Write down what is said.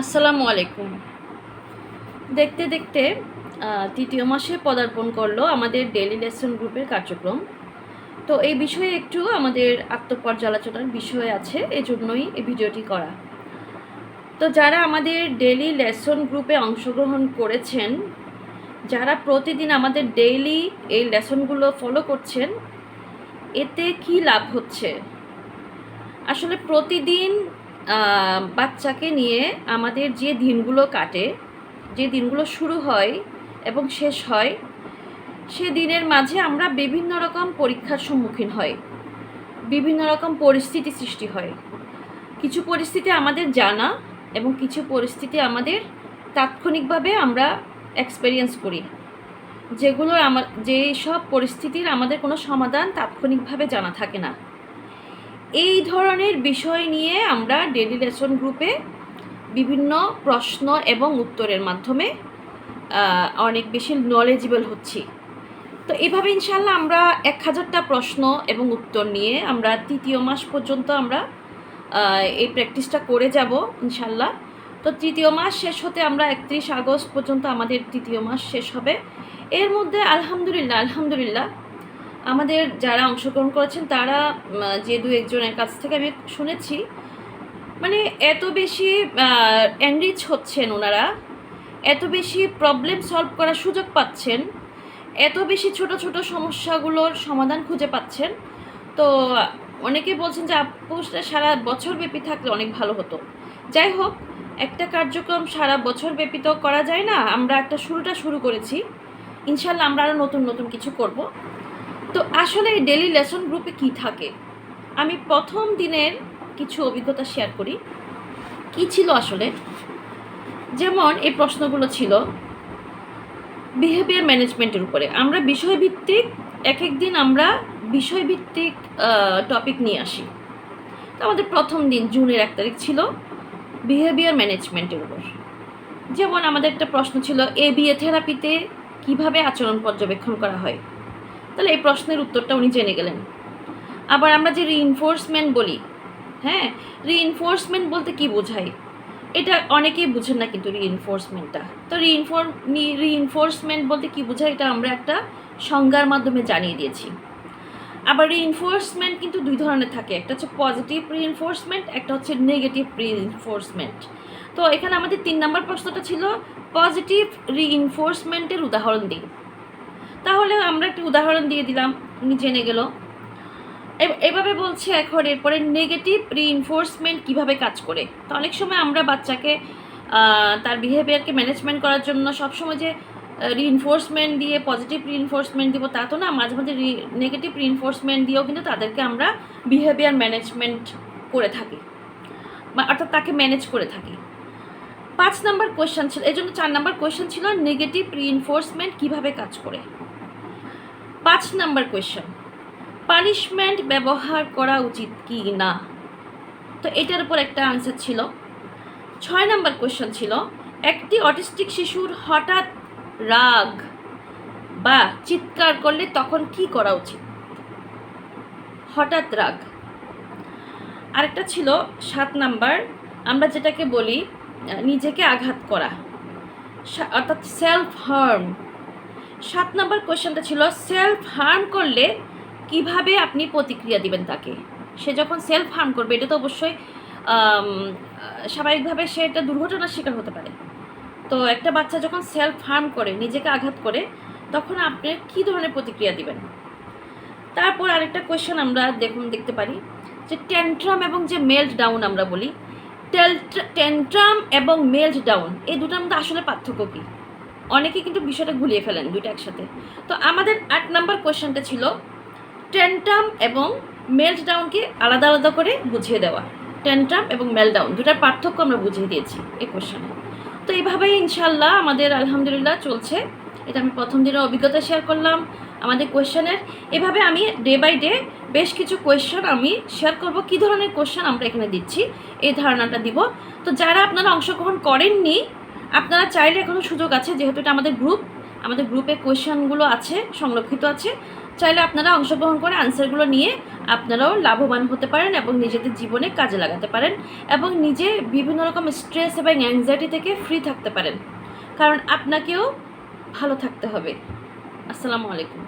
আসসালামু আলাইকুম। দেখতে দেখতে তৃতীয় মাসে পদার্পণ করল আমাদের ডেলি লেসন গ্রুপের কার্যক্রম। তো এই বিষয়ে একটু আমাদের আত্মপর্যালোচনার বিষয় আছে, এজন্যই এই ভিডিওটি করা। তো যারা আমাদের ডেলি লেসন গ্রুপে অংশগ্রহণ করেছেন, যারা প্রতিদিন আমাদের ডেইলি এই লেসনগুলো ফলো করছেন, এতে কি লাভ হচ্ছে? আসলে প্রতিদিন বাচ্চাকে নিয়ে আমাদের যে দিনগুলো কাটে, যে দিনগুলো শুরু হয় এবং শেষ হয়, সে দিনের মাঝে আমরা বিভিন্ন রকম পরীক্ষার সম্মুখীন হই, বিভিন্ন রকম পরিস্থিতি সৃষ্টি হয়। কিছু পরিস্থিতি আমাদের জানা এবং কিছু পরিস্থিতি আমাদের তাৎক্ষণিকভাবে আমরা এক্সপেরিয়েন্স করি যেগুলোর আমার যেই সব পরিস্থিতির আমাদের কোনো সমাধান তাৎক্ষণিকভাবে জানা থাকে না। এই ধরনের বিষয় নিয়ে আমরা ডেলি লেসন গ্রুপে বিভিন্ন প্রশ্ন এবং উত্তরের মাধ্যমে অনেক বেশি নলেজেবল হচ্ছি। তো এভাবে ইনশাল্লাহ আমরা এক হাজারটা প্রশ্ন এবং উত্তর নিয়ে আমরা তৃতীয় মাস পর্যন্ত আমরা এই প্র্যাকটিসটা করে যাব ইনশাল্লাহ তো তৃতীয় মাস শেষ হতে আমরা একত্রিশ আগস্ট পর্যন্ত আমাদের তৃতীয় মাস শেষ হবে। এর মধ্যে আলহামদুলিল্লাহ আলহামদুলিল্লাহ আমাদের যারা অংশগ্রহণ করেছেন, তারা যে দু একজনের কাছ থেকে আমি শুনেছি মানে এত বেশি এনরিচ হচ্ছেন ওনারা, এত বেশি প্রবলেম সলভ করার সুযোগ পাচ্ছেন, এত বেশি ছোট ছোট সমস্যাগুলোর সমাধান খুঁজে পাচ্ছেন। তো অনেকে বলছেন যে আপুসটা সারা বছর ব্যাপী থাকলে অনেক ভালো হতো। যাই হোক, একটা কার্যক্রম সারা বছর ব্যাপী তো করা যায় না, আমরা একটা শুরুটা শুরু করেছি। ইনশাল্লাহ আমরা আরও নতুন নতুন কিছু করব। তো আসলে এই ডেলি লেসন গ্রুপে কি থাকে? আমি প্রথম দিনের কিছু অভিজ্ঞতা শেয়ার করি। কি ছিল আসলে? যেমন এই প্রশ্নগুলো ছিল বিহেভিয়ার ম্যানেজমেন্টের উপরে। আমরা বিষয়ভিত্তিক এক এক দিন আমরা বিষয়ভিত্তিক টপিক নিয়ে আসি। তো আমাদের প্রথম দিন, জুনের এক তারিখ ছিল বিহেভিয়ার ম্যানেজমেন্টের উপর। যেমন আমাদের একটা প্রশ্ন ছিল এ বিএ থেরাপিতে কীভাবে আচরণ পর্যবেক্ষণ করা হয়? তাহলে এই প্রশ্নের উত্তরটা উনি জেনে গেলেন। আবার আমরা যে রিইনফোর্সমেন্ট বলি হ্যাঁ? রিইনফোর্সমেন্ট বলতে কি বোঝায়? এটা অনেকেই বুঝেন না কিন্তু রিইনফোর্সমেন্টটা তো রিইনফোর রিইনফোর্সমেন্ট বলতে কি বোঝায়? এটা আমরা একটা সংজ্ঞার মাধ্যমে জানিয়ে দিয়েছি। আবার রিইনফোর্সমেন্ট কিন্তু দুই ধরনের থাকে। একটা হচ্ছে পজিটিভ রিইনফোর্সমেন্ট একটা হচ্ছে নেগেটিভ রিইনফোর্সমেন্ট তো এখানে আমাদের তিন নম্বর প্রশ্নটা ছিল পজিটিভ রিইনফোর্সমেন্টের উদাহরণ দিই। তাহলে আমরা একটা উদাহরণ দিয়ে দিলাম, উনি জেনে গেল। এভাবে বলছে এখন, এরপরে নেগেটিভ রিইনফোর্সমেন্ট কীভাবে কাজ করে? তো অনেক সময় আমরা বাচ্চাকে তার বিহেভিয়ারকে ম্যানেজমেন্ট করার জন্য সবসময় যে রিইনফোর্সমেন্ট দিয়ে পজিটিভ রিইনফোর্সমেন্ট দিব, তা তো না, মাঝে মাঝে নেগেটিভ রিইনফোর্সমেন্ট দিয়েও কিন্তু তাদেরকে আমরা বিহেভিয়ার ম্যানেজমেন্ট করে থাকি। অর্থাৎ তাকে ম্যানেজ করে থাকি। পাঁচ নাম্বার কোয়েশ্চেন ছিল এই জন্য চার নাম্বার কোয়েশ্চেন ছিল নেগেটিভ রিইনফোর্সমেন্ট কীভাবে কাজ করে? পাঁচ নাম্বার কোয়েশ্চেন পানিশমেন্ট ব্যবহার করা উচিত কি না? তো এটার উপর একটা আনসার ছিল। ছয় নাম্বার কোয়েশ্চেন ছিল, একটি অটিস্টিক শিশুর হঠাৎ রাগ বা চিৎকার করলে তখন কি করা উচিত? হঠাৎ রাগ। আরেকটা ছিল সাত নাম্বার, আমরা যেটাকে বলি নিজেকে আঘাত করা। অর্থাৎ সেলফ হার্ম সাত নম্বর কোয়েশ্চেনটা ছিল, সেলফ হার্ম করলে কীভাবে আপনি প্রতিক্রিয়া দিবেন তাকে? সে যখন সেলফ হার্ম করবে, এটা তো অবশ্যই স্বাভাবিকভাবে সে একটা দুর্ঘটনার শিকার হতে পারে। তো একটা বাচ্চা যখন সেলফ হার্ম করে, নিজেকে আঘাত করে, তখন আপনি কী ধরনের প্রতিক্রিয়া দিবেন? তারপর আরেকটা কোয়েশ্চেন আমরা দেখুন, দেখতে পারি, যে ট্যান্ট্রাম এবং যে মেল্ট ডাউন আমরা বলি ট্যান্ট্রাম এবং মেল্ট ডাউন, এই দুটার মধ্যে আসলে পার্থক্য কী? অনেকে কিন্তু বিষয়টা গুলিয়ে ফেলেন দুইটা একসাথে। তো আমাদের আট নাম্বার কোয়েশ্চেনটা ছিল, টেন্টাম এবং মেল্ট ডাউনকে আলাদা আলাদা করে বুঝিয়ে দেওয়া। টেন্টাম এবং মেল্ট ডাউন দুটার পার্থক্য আমরা বুঝিয়ে দিয়েছি এই কোয়েশ্চেনে। তো এইভাবেই ইনশাল্লাহ আমাদের আলহামদুলিল্লাহ চলছে। এটা আমি প্রথম দিনের অভিজ্ঞতা শেয়ার করলাম আমাদের কোয়েশ্চেনের। এভাবে আমি ডে বাই ডে বেশ কিছু কোয়েশ্চেন আমি শেয়ার করব, কী ধরনের কোয়েশ্চেন আমরা এখানে দিচ্ছি, এই ধারণাটা দিব। তো যারা আপনারা অংশগ্রহণ করেননি আপনারা চাইলে এখনও সুযোগ আছে, যেহেতু এটা আমাদের গ্রুপ আমাদের গ্রুপে কোয়েশ্চেনগুলো আছে, সংরক্ষিত আছে, চাইলে আপনারা অংশগ্রহণ করে আনসারগুলো নিয়ে আপনারাও লাভবান হতে পারেন এবং নিজেদের জীবনে কাজে লাগাতে পারেন এবং নিজে বিভিন্ন রকম স্ট্রেস এবং অ্যাংজাইটি থেকে ফ্রি থাকতে পারেন। কারণ আপনাকেও ভালো থাকতে হবে। আসসালামু আলাইকুম।